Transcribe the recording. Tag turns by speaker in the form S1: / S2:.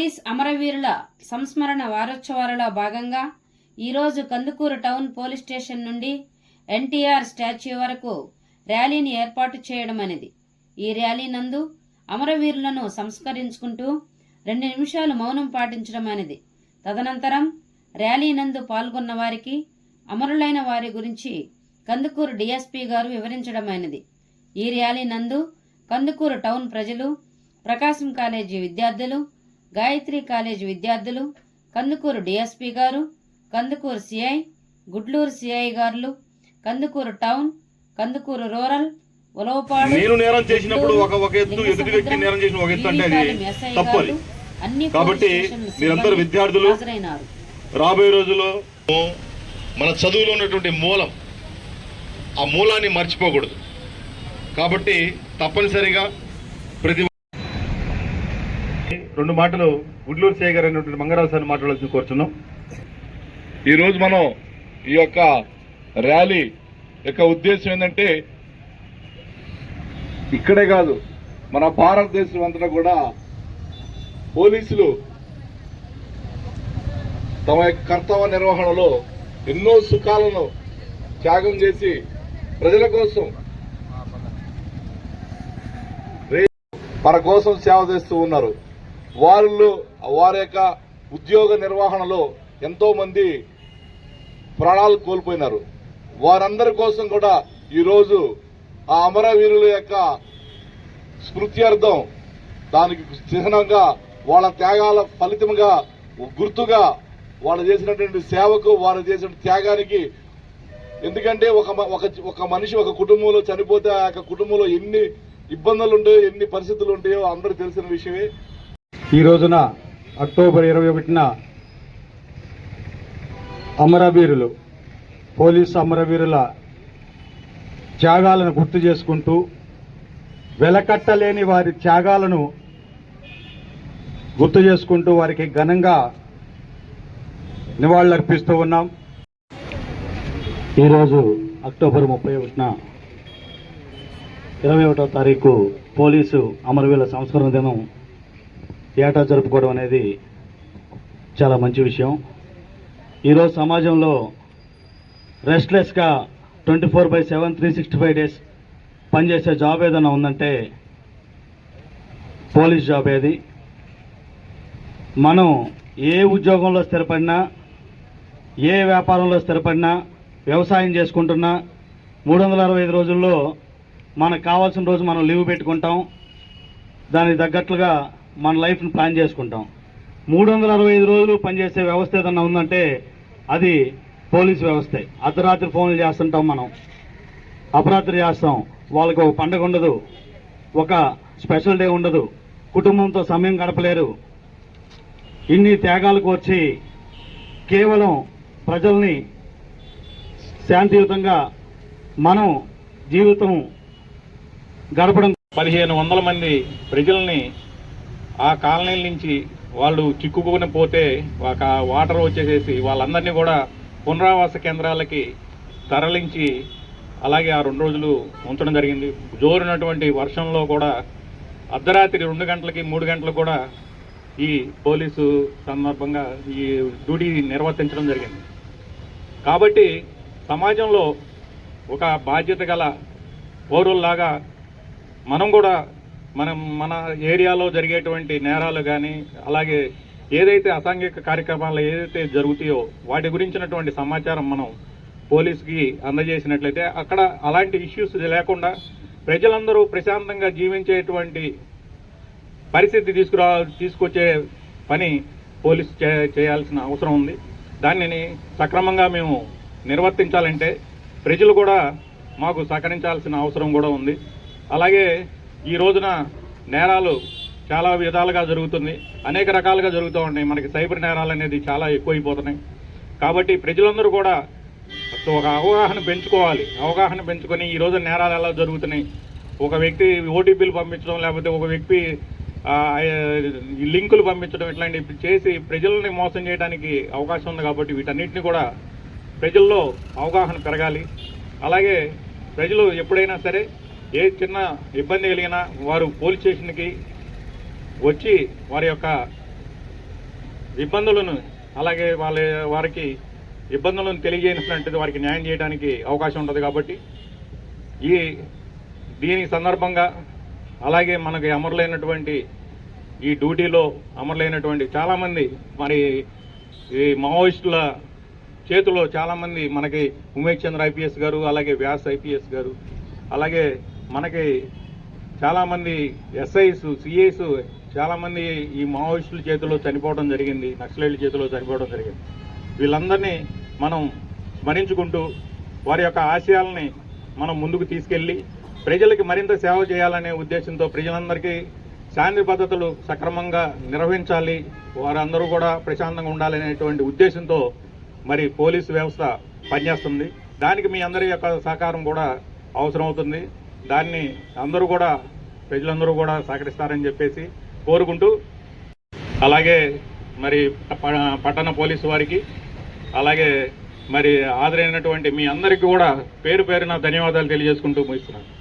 S1: Police అమరవీరుల సంస్మరణ వారోత్సవాలలో భాగంగా ఈరోజు కందుకూరు టౌన్ పోలీస్ స్టేషన్ నుండి ఎన్టీఆర్ స్టాచ్యూ వరకు ర్యాలీని ఏర్పాటు చేయడం అనేది ఈ ర్యాలీ నందు అమరవీరులను సంస్కరించుకుంటూ రెండు నిమిషాలు మౌనం పాటించడం అనేది తదనంతరం ర్యాలీ నందు పాల్గొన్న వారికి అమరులైన వారి గురించి కందుకూరు డిఎస్పీ గారు వివరించడం అనేది ఈ ర్యాలీ నందు కందుకూరు టౌన్ ప్రజలు ప్రకాశం కాలేజీ విద్యార్థులు గాయత్రి కాలేజీ విద్యార్థులు కందుకూరు డిఎస్పీ గారు కందుకూరు సిఐ గుడ్లూరు సిఐ గారులు కందుకూరు టౌన్ కందుకూరు రూరల్ ఉలవపాడు
S2: నేను నేరం చేసినప్పుడు ఒక ఒక ఎత్తు ఎదుటి వ్యక్తి నేరం చేసిన ఒక ఎత్తు అంటే అది తప్పు అది.
S1: అన్ని
S2: కాబట్టి మీరందరూ విద్యార్థులు రాబోయే రోజుల్లో మన చదువులో ఉన్నటువంటి మూలం ఆ మూలాన్ని మర్చిపోకూడదు. కాబట్టి తప్పనిసరిగా ప్రతి రెండు మాటలు గుడ్లూరు శేఖర్ గారు అయినటువంటి మంగరాజు సార్ మాట్లాడాల్సి కోరుచున్నాం. ఈరోజు మనం ఈ యొక్క ర్యాలీ యొక్క ఉద్దేశం ఏంటంటే ఇక్కడే కాదు మన భారతదేశం అంతటా కూడా పోలీసులు తమ యొక్క కర్తవ్య నిర్వహణలో ఎన్నో సుఖాలను త్యాగం చేసి ప్రజల కోసం మన కోసం సేవ చేస్తూ ఉన్నారు. వాళ్ళు వారి యొక్క ఉద్యోగ నిర్వహణలో ఎంతోమంది ప్రాణాలు కోల్పోయినారు. వారందరి కోసం కూడా ఈరోజు ఆ అమరవీరుల యొక్క స్మృత్యర్థం దానికి చిహ్నంగా వాళ్ళ త్యాగాల ఫలితంగా గుర్తుగా వాళ్ళు చేసినటువంటి సేవకు వారు చేసిన త్యాగానికి ఎందుకంటే ఒక ఒక ఒక మనిషి ఒక కుటుంబంలో చనిపోతే ఆ యొక్క కుటుంబంలో ఎన్ని ఇబ్బందులు ఉంటాయో ఎన్ని పరిస్థితులు ఉంటాయో అందరూ తెలిసిన విషయమే.
S3: ఈ రోజున అక్టోబర్ ఇరవై ఒకటిన అమరవీరులు పోలీసు అమరవీరుల త్యాగాలను గుర్తు చేసుకుంటూ వెలకట్టలేని వారి త్యాగాలను గుర్తు చేసుకుంటూ వారికి ఘనంగా నివాళులర్పిస్తూ ఉన్నాం. ఈరోజు అక్టోబర్ ముప్పై ఒకటిన ఇరవై ఒకటో తారీఖు పోలీసు అమరవీరుల సంస్మరణ దినం ఏటా జరుపుకోవడం అనేది చాలా మంచి విషయం. ఈరోజు సమాజంలో రెస్ట్లెస్గా twenty four by seven three sixty five days పనిచేసే జాబ్ ఏదైనా ఉందంటే పోలీస్ జాబ్ ఏది? మనం ఏ ఉద్యోగంలో స్థిరపడినా ఏ వ్యాపారంలో స్థిరపడినా వ్యవసాయం చేసుకుంటున్నా మూడు వందల అరవై ఐదు రోజుల్లో మనకు కావాల్సిన రోజు మనం లీవ్ పెట్టుకుంటాం. దానికి తగ్గట్లుగా మన లైఫ్ని ప్లాన్ చేసుకుంటాం. మూడు వందల అరవై ఐదు రోజులు పనిచేసే వ్యవస్థ ఏదన్నా ఉందంటే అది పోలీస్ వ్యవస్థే. అర్ధరాత్రి ఫోన్లు చేస్తుంటాం మనం. అపరాత్రి చేస్తాం. వాళ్ళకి ఒక పండగ ఉండదు. ఒక స్పెషల్ డే ఉండదు. కుటుంబంతో సమయం గడపలేరు. ఇన్ని త్యాగాలకు వచ్చి కేవలం ప్రజల్ని శాంతియుతంగా మనం జీవితం గడపడం
S4: పదిహేను వందల మంది ప్రజల్ని ఆ కాలనీల నుంచి వాళ్ళు చిక్కుకుని పోతే ఒక వాటర్ వచ్చేసేసి వాళ్ళందరినీ కూడా పునరావాస కేంద్రాలకి తరలించి అలాగే ఆ రెండు రోజులు ఉంచడం జరిగింది. జోరునటువంటి వర్షంలో కూడా అర్ధరాత్రి రెండు గంటలకి మూడు గంటలకు కూడా ఈ పోలీసు సందర్భంగా ఈ డ్యూటీ నిర్వర్తించడం జరిగింది. కాబట్టి సమాజంలో ఒక బాధ్యత గల పౌరుల్లాగా మనం కూడా మనం మన ఏరియాలో జరిగేటువంటి నేరాలు కానీ అలాగే ఏదైతే అసాంఘిక కార్యక్రమాలు ఏదైతే జరుగుతాయో వాటి గురించినటువంటి సమాచారం మనం పోలీసుకి అందజేసినట్లయితే అక్కడ అలాంటి ఇష్యూస్ లేకుండా ప్రజలందరూ ప్రశాంతంగా జీవించేటువంటి పరిస్థితి తీసుకురా తీసుకొచ్చే పని పోలీసు చే- చేయాల్సిన అవసరం ఉంది. దానిని సక్రమంగా మేము నిర్వర్తించాలంటే ప్రజలు కూడా మాకు సహకరించాల్సిన అవసరం కూడా ఉంది. అలాగే ఈ రోజున నేరాలు చాలా విధాలుగా జరుగుతుంది. అనేక రకాలుగా జరుగుతూ ఉన్నాయి. మనకి సైబర్ నేరాలు అనేది చాలా ఎక్కువైపోతున్నాయి. కాబట్టి ప్రజలందరూ కూడా ఒక అవగాహన పెంచుకోవాలి. అవగాహన పెంచుకొని ఈ రోజు నేరాలు ఎలా జరుగుతున్నాయి? ఒక వ్యక్తి ఓటీపీలు పంపించడం లేకపోతే ఒక వ్యక్తి లింకులు పంపించడం ఇట్లాంటివి చేసి ప్రజల్ని మోసం చేయడానికి అవకాశం ఉంది కాబట్టి వీటన్నిటిని కూడా ప్రజల్లో అవగాహన పెరగాలి. అలాగే ప్రజలు ఎప్పుడైనా సరే ఏ చిన్న ఇబ్బంది కలిగినా వారు పోలీస్ స్టేషన్కి వచ్చి వారి యొక్క ఇబ్బందులను అలాగే వాళ్ళ వారికి ఇబ్బందులను తెలియజేసినట్టు వారికి న్యాయం చేయడానికి అవకాశం ఉంటుంది కాబట్టి ఈ దీని సందర్భంగా అలాగే మనకి అమరులైనటువంటి ఈ డ్యూటీలో అమరులైనటువంటి చాలామంది మరి ఈ మావోయిస్టుల చేతిలో చాలామంది మనకి ఉమేష్ చంద్ర ఐపీఎస్ గారు అలాగే వ్యాస్ ఐపీఎస్ గారు అలాగే మనకి చాలామంది ఎస్ఐస్ సిఐస్ చాలామంది ఈ మావోయిస్టుల చేతిలో చనిపోవడం జరిగింది నక్సలైట్ల చేతిలో చనిపోవడం జరిగింది. వీళ్ళందరినీ మనం స్మరించుకుంటూ వారి యొక్క ఆశయాలని మనం ముందుకు తీసుకెళ్ళి ప్రజలకి మరింత సేవ చేయాలనే ఉద్దేశంతో ప్రజలందరికీ శాంతి భద్రతలు సక్రమంగా నిర్వహించాలి వారందరూ కూడా ప్రశాంతంగా ఉండాలనేటువంటి ఉద్దేశంతో మరి పోలీసు వ్యవస్థ పనిచేస్తుంది. దానికి మీ అందరి యొక్క సహకారం కూడా అవసరం అవుతుంది దాన్ని అందరూ కూడా ప్రజలందరూ కూడా సహకరిస్తారని చెప్పేసి కోరుకుంటూ అలాగే మరి ప- పట్టణ పోలీసు వారికి అలాగే మరి హాజరైనటువంటి మీ అందరికీ కూడా పేరు పేరున ధన్యవాదాలు తెలియజేసుకుంటూ ముగిస్తున్నాను.